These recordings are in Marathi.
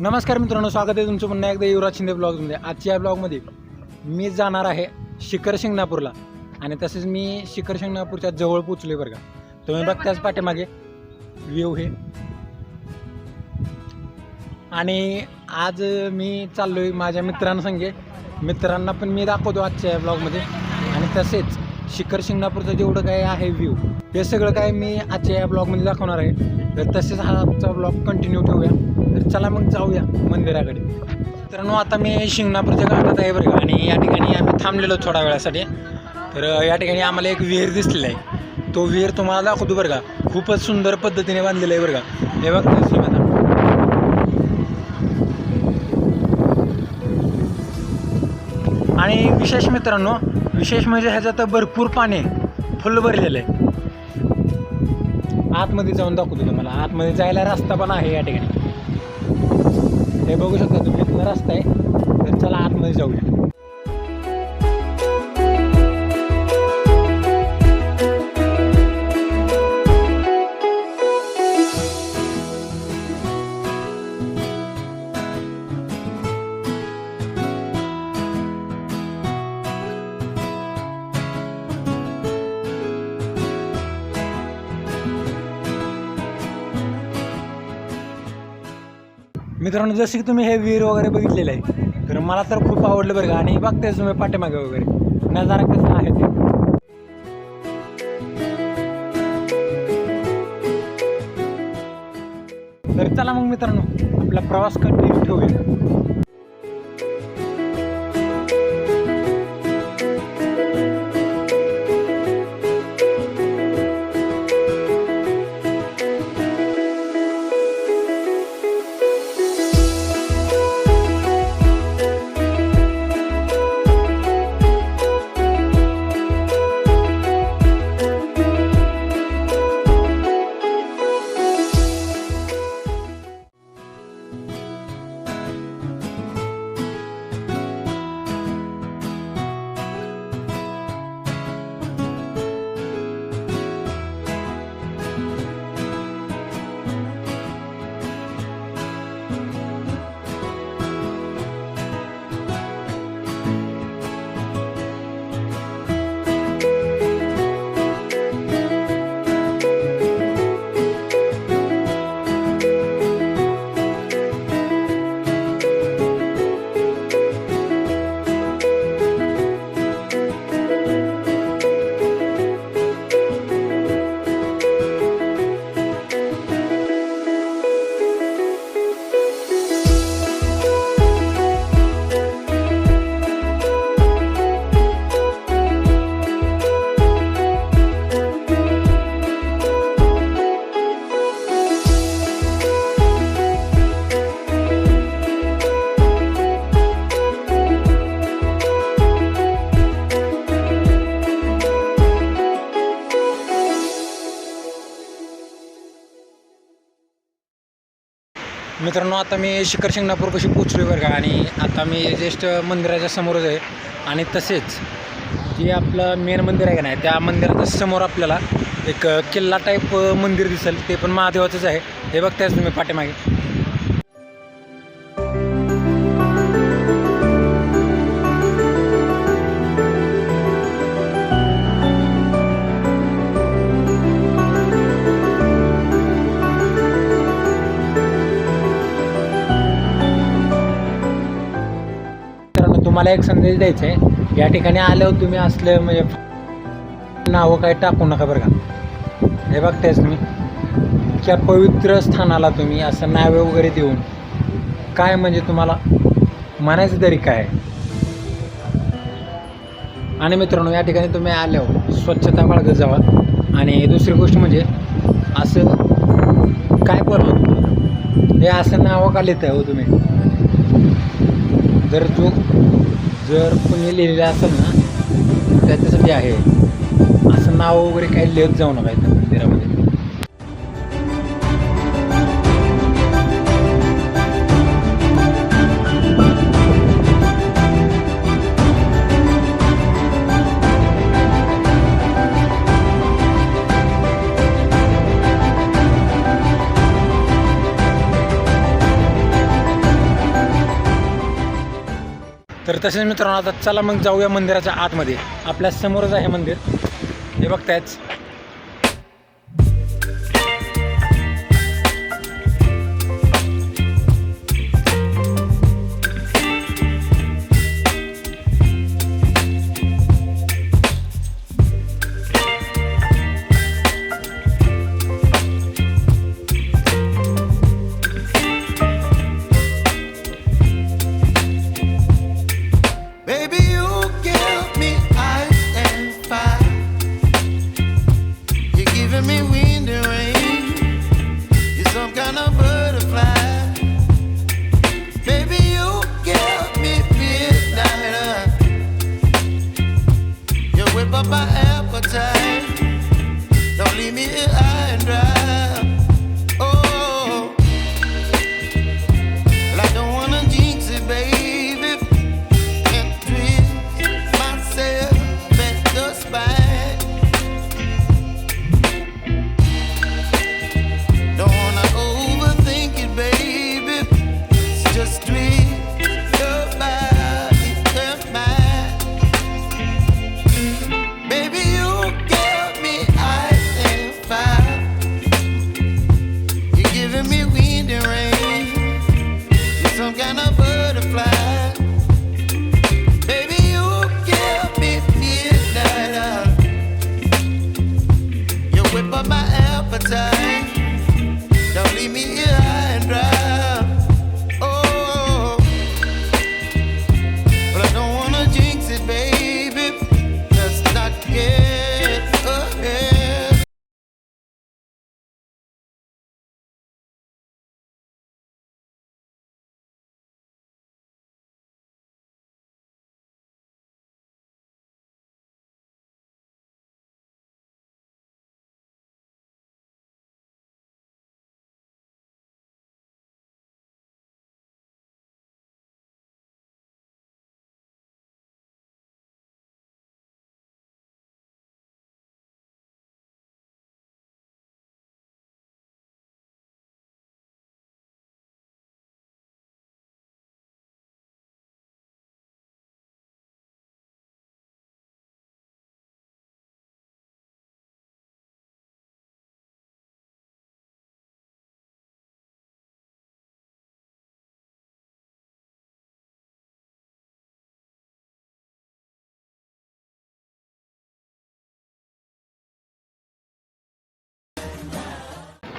नमस्कार मित्रांनो स्वागत आहे तुमचं पुन्हा एकदा युवराज शिंदे ब्लॉगमध्ये. आजच्या या ब्लॉगमध्ये मी जाणार आहे शिखर शिंगणापूरला. आणि तसेच मी शिखर शिंगणापूरच्या जवळ पोचले बरं का. तुम्ही बघताच पाठीमागे. व्ह्यू हे. आणि आज मी चाललोय माझ्या मित्रांसंगे. मित्रांना पण मी दाखवतो आजच्या या ब्लॉगमध्ये. आणि तसेच शिखर शिंगणापूरचं जेवढं काय आहे व्ह्यू हे सगळं काय मी आजच्या या ब्लॉगमध्ये दाखवणार आहे. तर तसेच हा आमचा ब्लॉग कंटिन्यू ठेवूया. तर चला मग जाऊया मंदिराकडे. मित्रांनो आता मी शिंगणापूरच्या घाटात आहे बरं आणि या ठिकाणी आम्ही थांबलेलो थोड्या वेळासाठी. तर या ठिकाणी आम्हाला एक विहीर दिसलेला आहे. तो विहीर तुम्हाला दाखवतो बरं का. खूपच सुंदर पद्धतीने बांधलेला आहे बरं का. हे बघता तुम्ही आणि विशेष मित्रांनो विशेष म्हणजे ह्याच्यात भरपूर पाणी आहे फुल भरलेलं आहे आतमध्ये जाऊन दाखवतो तुम्हाला. आतमध्ये जायला रस्ता पण आहे या ठिकाणी. हे बघू शकता तुम्ही इथला रस्ता आहे. तर चला आतमध्ये जाऊया. मित्रांनो जसे की तुम्ही हे विहीर वगैरे बघितलेलं आहे तर मला तर खूप आवडलं बरं का. आणि बघतायच तुम्ही पाठीमागे वगैरे. नजारा कसा आहे ते. तर चला मग मित्रांनो आपला प्रवास कंटिन्यू ठेवूया. मित्रांनो आता मी शिखर शिंगणापूर कशी पोचलो बरं का आणि आता मी जस्ट मंदिराच्या समोरच आहे. आणि तसेच जे आपलं मेन मंदिर आहे का नाही त्या मंदिराच्या समोर आपल्याला एक किल्ला टाईप मंदिर दिसेल. ते पण महादेवाचंच आहे. हे बघतायच तुम्ही पाठीमागे. तुम्हाला एक संदेश द्यायचा आहे या ठिकाणी आल्यावर तुम्ही असले म्हणजे नावं काही टाकू नका बरं का. हे बघतायच तुम्ही. त्या पवित्र स्थानाला तुम्ही असं नावे वगैरे देऊन काय म्हणजे तुम्हाला म्हणायचं तरी काय? आणि मित्रांनो या ठिकाणी तुम्ही आल्यावर स्वच्छता बाळगत जावा. आणि दुसरी गोष्ट म्हणजे असं काय बोलवं हे असं नावं का लिहित आहे हो तुम्ही. जर जो जर कुणी लिहिलेलं असेल ना त्याच्यासाठी आहे असं नाव वगैरे काही लिहित जाऊ नका तर तसेच मित्रांनो आता चला मग जाऊया मंदिराच्या आतमध्ये. आपल्या समोरच आहे मंदिर. हे बघतायच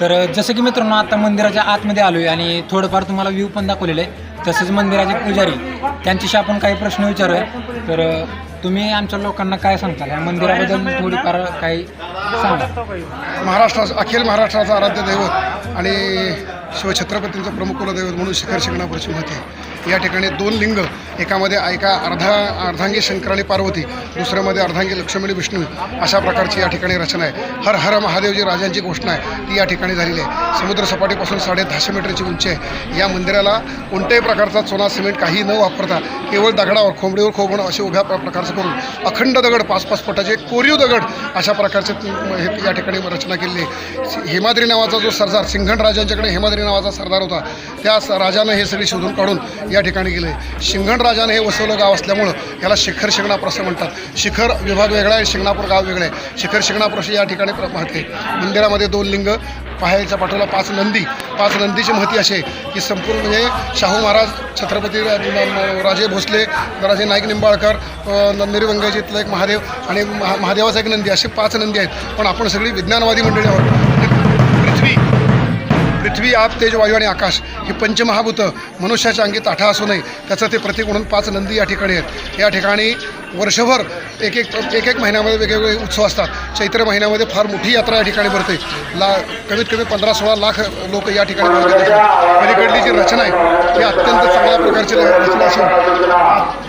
तर जसं की मित्रांनो आता मंदिराच्या आतमध्ये आलो आहे आणि थोडंफार तुम्हाला व्ह्यू पण दाखवलेलं आहे. तसंच मंदिराचे पुजारी त्यांच्याशी आपण काही प्रश्न विचारूया. तर तुम्ही आमच्या लोकांना काय सांगताल? या मंदिराबद्दल थोडीफार काही सांगा. महाराष्ट्रा अखिल महाराष्ट्राचं आराध्य दैवत आणि शिवछत्रपतींचं प्रमुख कुलदैवत म्हणून शिखर शिंगणापूरची महती या ठिकाणी दोन लिंग एकामध्ये एका अर्धा अर्धांगी शंकर आणि पार्वती दुसऱ्यामध्ये अर्धांगी लक्ष्मी आणि विष्णू अशा प्रकारची या ठिकाणी रचना आहे. हर हर महादेव जी राजांची घोषणा आहे. ती या ठिकाणी झालेली आहे. समुद्र सपाटीपासून साडे दहाशे मीटरची उंची आहे. या मंदिराला कोणत्याही प्रकारचा चुना सिमेंट काही न वापरता केवळ दगडावर खोबडीवर खोबणं असे उभ्या प्र- प्रकारचं करून अखंड दगड पाच पाच फुटाचे कोरीव दगड अशा प्रकारचे या ठिकाणी रचना केलेली आहे. हेमाद्री नावाचा जो सरदार सिंघण राजांच्याकडे हेमाद्री नावाचा सरदार होता त्या राजानं हे सगळे शोधून काढून या या ठिकाणी गेले. शिंगण राजाने हे वसवलं गाव असल्यामुळं याला शिखर शिंगणापूर असं म्हणतात. शिखर विभाग वेगळा आहे शिंगणापूर गाव वेगळं आहे. शिखर शिंगणापूर या ठिकाणी पाहते. मंदिरामध्ये दोन लिंग पाहायच्या पाठवला पाच नंदी. पाच नंदीची महती अशी आहे की संपूर्ण म्हणजे शाहू महाराज छत्रपती राजे भोसले राजे नाईक निंबाळकर अ, नंदिरी वंगाजीतलं एक महादेव आणि महा महादेवाचा एक नंदी असे पाच नंदी आहेत. पण आपण सगळी विज्ञानवादी मंडळी आहोत. पृथ्वी आप तेज वायू आणि आकाश ही पंचमहाभूतं मनुष्याच्या अंगी ताठा असू नये. त्याचं ते प्रतीक म्हणून पाच नंदी या ठिकाणी आहेत. या ठिकाणी वर्षभर एक एक एक एक महिन्यामध्ये वेगवेगळे उत्सव असतात. चैत्र महिन्यामध्ये फार मोठी यात्रा या ठिकाणी भरते. ला कमीत कमी पंधरा सोळा लाख लोक या ठिकाणी पलीकडली जी रचना आहे ती अत्यंत चांगल्या प्रकारची रचना असून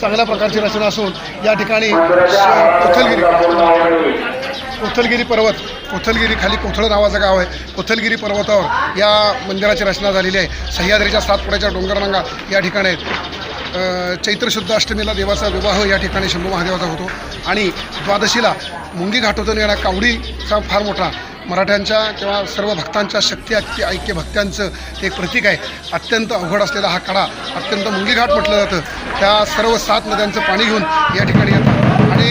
चांगल्या प्रकारची रचना असून या ठिकाणी उथलगिरी उथलगिरी पर्वत कोथलगिरी खाली कोथळ नावाचं गाव आहे. कोथलगिरी पर्वतावर या मंदिराची रचना झालेली आहे. सह्याद्रीच्या सातपुड्याच्या डोंगररांगा या ठिकाणी आहेत. चैत्र अष्टमीला देवाचा विवाह या ठिकाणी शंभू महादेवाचा होतो. आणि द्वादशीला मुंगी घाटोतून येणारा कावडीचा फार मोठा मराठ्यांच्या किंवा सर्व भक्तांच्या शक्ती ऐक्य ऐक्य भक्त्यांचं ते एक प्रतीक आहे. अत्यंत अवघड असलेला हा कडा अत्यंत मुंगीघाट म्हटलं जातं. त्या सर्व सात नद्यांचं पाणी घेऊन या ठिकाणी येतात. आणि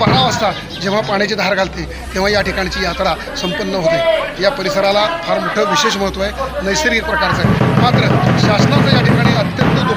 बारा वाजता जेव्हा पाण्याची धार घालते तेव्हा या ठिकाणची यात्रा संपन्न होते. या परिसराला फार मोठं विशेष महत्त्व आहे नैसर्गिक प्रकारचं आहे. मात्र शासनाचं या ठिकाणी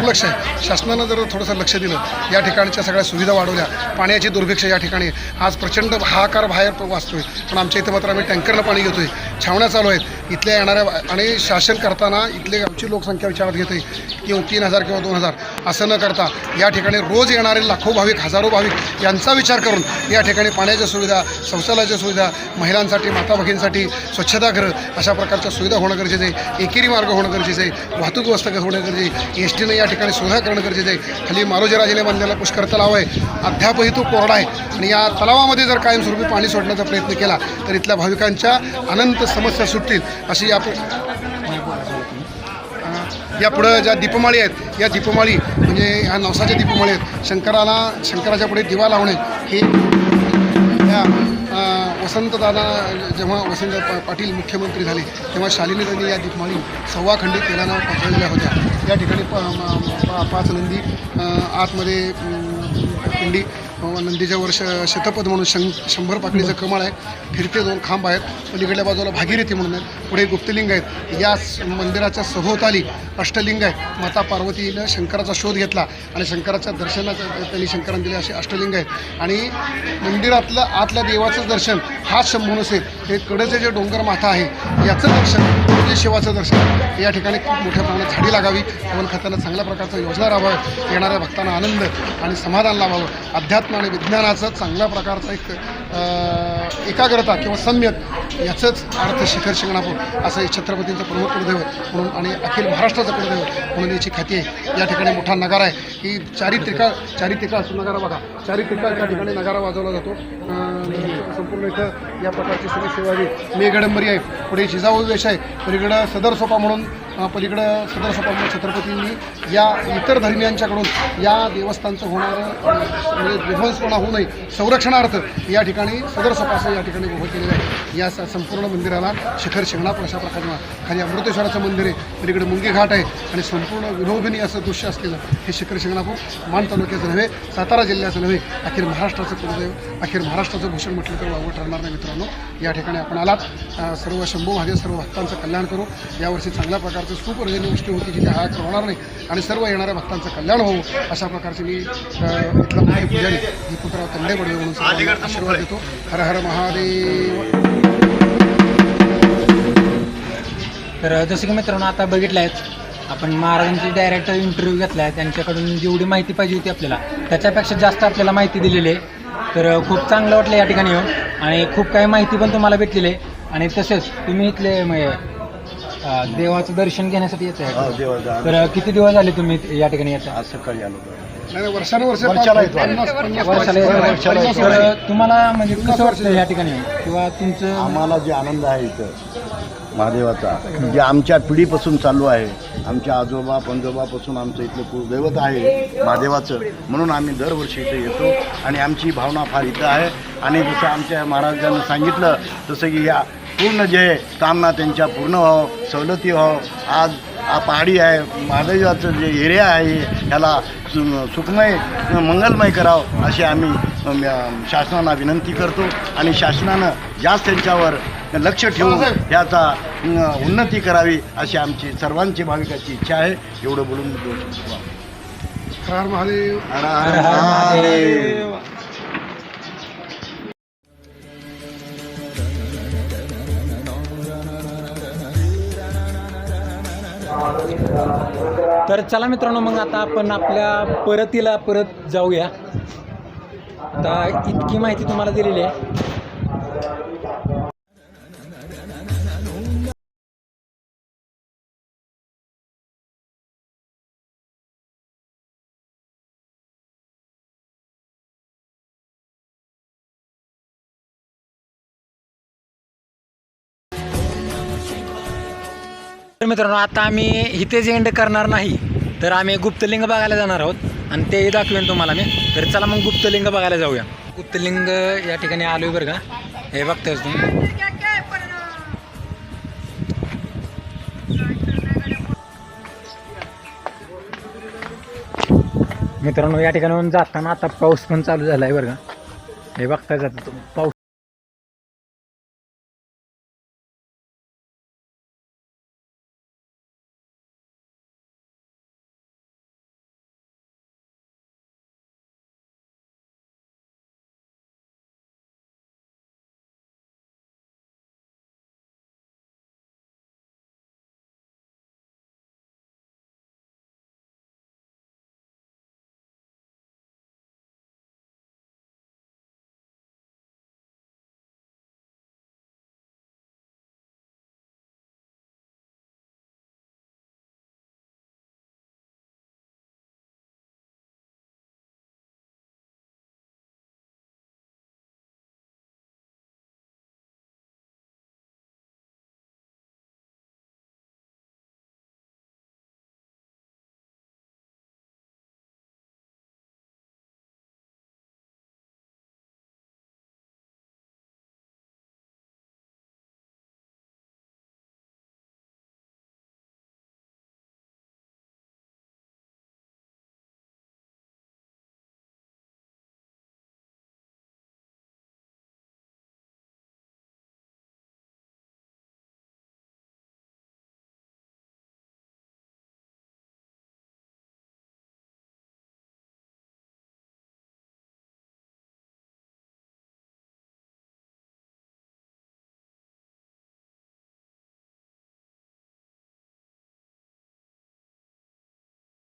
दुर्लक्ष आहे. शासनानं जर थोडंसं लक्ष दिलं या ठिकाणच्या सगळ्या सुविधा वाढवल्या पाण्याची दुर्भिक्ष या ठिकाणी. आज प्रचंड हाकार बाहेर वाचतोय. पण आमच्या इथं मात्र आम्ही टँकरनं पाणी घेतोय. छावण्या चालू आहेत. इथल्या येणाऱ्या आणि शासन करताना इथले आमची लोकसंख्या विचारात घेते किंवा तीन हजार किंवा दोन हजार. असं न करता या ठिकाणी रोज येणारे लाखो भाविक हजारो भाविक यांचा विचार करून या ठिकाणी पाण्याच्या सुविधा शौचालयाच्या सुविधा महिलांसाठी माता भगिनींसाठी स्वच्छतागृह अशा प्रकारच्या सुविधा होणं गरजेचं आहे. एकेरी मार्ग होणं गरजेचं आहे. वाहतूक व्यवस्था होणं गरजेचं आहे. एस टीनं या ठिकाणी सुविधा करणं गरजेचं आहे. खाली मारोजी राजेने बांधलेला पुष्कर तलाव आहे. अद्यापही तो कोरडा आहे. आणि या तलावामध्ये जर कायमस्वरूपी पाणी सोडण्याचा प्रयत्न केला तर इथल्या भाविकांच्या अनंत समस्या सुटतील अशी या यापुढं ज्या दीपमाळी आहेत या दीपमाळी म्हणजे ह्या नवसाच्या दीपमाळी आहेत. शंकराला शंकराच्या पुढे दिवा लावणे हे या वसंतदादा जेव्हा वसंत पाटील मुख्यमंत्री झाले तेव्हा शालिनी त्यांनी या दीपमाळी सव्वा खंडित तेलानं पसरलेल्या होत्या. या ठिकाणी प पाच नंदी आतमध्ये अम, नंदीच्या वर्ष श शतपथ म्हणून शं शंभर पाकळीचं कमळ आहे. फिरते दोन खांब आहेत. पलीकडल्या बाजूला भागीरथी म्हणून आहेत. पुढे गुप्तलिंग आहेत. या मंदिराच्या सभोवताली अष्टलिंग आहे. माता पार्वतीनं शंकराचा शोध घेतला आणि शंकराच्या दर्शनाचं त्यांनी शंकरांनी दिले असे अष्टलिंग आहेत. आणि मंदिरातलं आतल्या देवाचं दर्शन हाच शंभून असेल. हे कडेचे जे डोंगर माथा आहे याचं दर्शन म्हणजे शिवाचं दर्शन या ठिकाणी खूप मोठ्या प्रमाणात झाडी लागावी. पवन खात्यानं चांगल्या प्रकारचं योजना राबवाव्या येणाऱ्या भक्तांना आनंद आणि समाधान लाभावं. अध्यात्म आणि विज्ञानाचं चांगल्या प्रकारचं एक एकाग्रता किंवा सम्यक याचंच अर्थ शिखर शिंगणापूर असं हे छत्रपतींचं प्रमुख कुलदैवत म्हणून आणि अखिल महाराष्ट्राचं कुलदैवत म्हणून याची ख्याती आहे. या ठिकाणी मोठा नगारा आहे. की चारित्रिका चारित्रिका असून नगारा बघा. चारी या ठिकाणी नगारा वाजवला जातो. संपूर्ण इथं या प्रकारची सगळी सेवावी मेघडंबरी आहे. पुढे जिजाऊ वेश आहे. पलीकडं सदर सोपा म्हणून पलीकडं सदर सोपा छत्रपतींनी या इतर धर्मियांच्याकडून या देवस्थानचं होणारं म्हणजे विध्वंसपणा होऊ नये संरक्षणार्थ या ठिकाणी सदर सपासं या ठिकाणी उभं केलेलं आहे. या स- संपूर्ण मंदिराला शिखर शिंगणापूर अशा प्रकारचं खाली अमृतेश्वराचं मंदिर आहे. पलीकडे मुंगी घाट आहे आणि संपूर्ण विलोभनी असं दृश्य असलेलं हे शिखर शिंगणापूर मान तालुक्याचं नव्हे सातारा जिल्ह्याचं नव्हे अखेर महाराष्ट्राचं कुलदैव अखेर महाराष्ट्राचं भूषण म्हटलं तर वावं ठरणार नाही मित्रांनो. या ठिकाणी आपण आलात. सर्व शंभू महादेव सर्व भक्तांचं कल्याण करू. यावर्षी चांगल्या प्रकारे प्रकारचं सुपर्जनी गोष्टी होती जिथे हा होणार नाही. आणि सर्व येणाऱ्या भक्तांचं कल्याण होवं अशा प्रकारची मी इथला मुख्य पुजारी दीपकराव तंडेबडवे म्हणून सर्वांना आशीर्वाद देतो. हर हर महादेव. तर जसं की मित्रांनो आता बघितलं आहे आपण महाराजांची डायरेक्ट इंटरव्ह्यू घेतला आहे त्यांच्याकडून जेवढी माहिती पाहिजे होती आपल्याला त्याच्यापेक्षा जास्त आपल्याला माहिती दिलेली आहे. तर खूप चांगलं वाटलं या ठिकाणी येऊन. आणि खूप काही माहिती पण तुम्हाला भेटलेली आहे. आणि तसेच तुम्ही इथले म्हणजे देवाचं दर्शन घेण्यासाठी येत आहे तर किती दिवस झाले तुम्ही या ठिकाणी येत? आज सकाळी आलो नाही नाही, वर्षानुवर्षे वर्षाला येतो. वर्षाला येत. तर तुम्हाला म्हणजे कसं वाटतं या ठिकाणी? किंवा तुमचं आम्हाला जे आनंद आहे इथं महादेवाचा जे आमच्या पिढीपासून चालू आहे आमच्या आजोबा पंजोबापासून आमचं इथलं कुलदैवत आहे महादेवाचं म्हणून आम्ही दरवर्षी इथे येतो. आणि आमची भावना फार इथं आहे. आणि जसं आमच्या महाराजांनी सांगितलं तसं की या पूर्ण जे कामना त्यांच्या पूर्ण व्हावं सवलती व्हावं आज हा पहाडी आहे महादेवाचं जे एरिया आहे ह्याला सुखमय मंगलमय करावं अशी आम्ही शासनाला विनंती करतो आणि शासनानं जास्त त्यांच्यावर लक्ष ठेवून याचा उन्नती करावी अशी आमची सर्वांची भाविकाची इच्छा आहे एवढं बोलून बोलू शकतो. हर हर महादेव हर हर महादेव. तर चला मित्रांनो मग आता आपण आपल्या परतीला परत जाऊया. आता इतकी माहिती तुम्हाला दिलेली आहे. तर मित्रांनो आता आम्ही इथेच एंड करणार नाही. तर आम्ही गुप्तलिंग बघायला जाणार आहोत आणि तेही दाखवेन तुम्हाला मी. तर चला मग गुप्तलिंग बघायला जाऊया. गुप्तलिंग या ठिकाणी आलो बरं का. हे बघतोय तुम्ही मित्रांनो या ठिकाणी जाताना आता पाऊस पण चालू झाला आहे बरं का. हे बघता जातं तुम्ही? पाऊस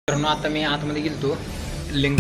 तर आता मी आतमध्ये गेलतो. लिंक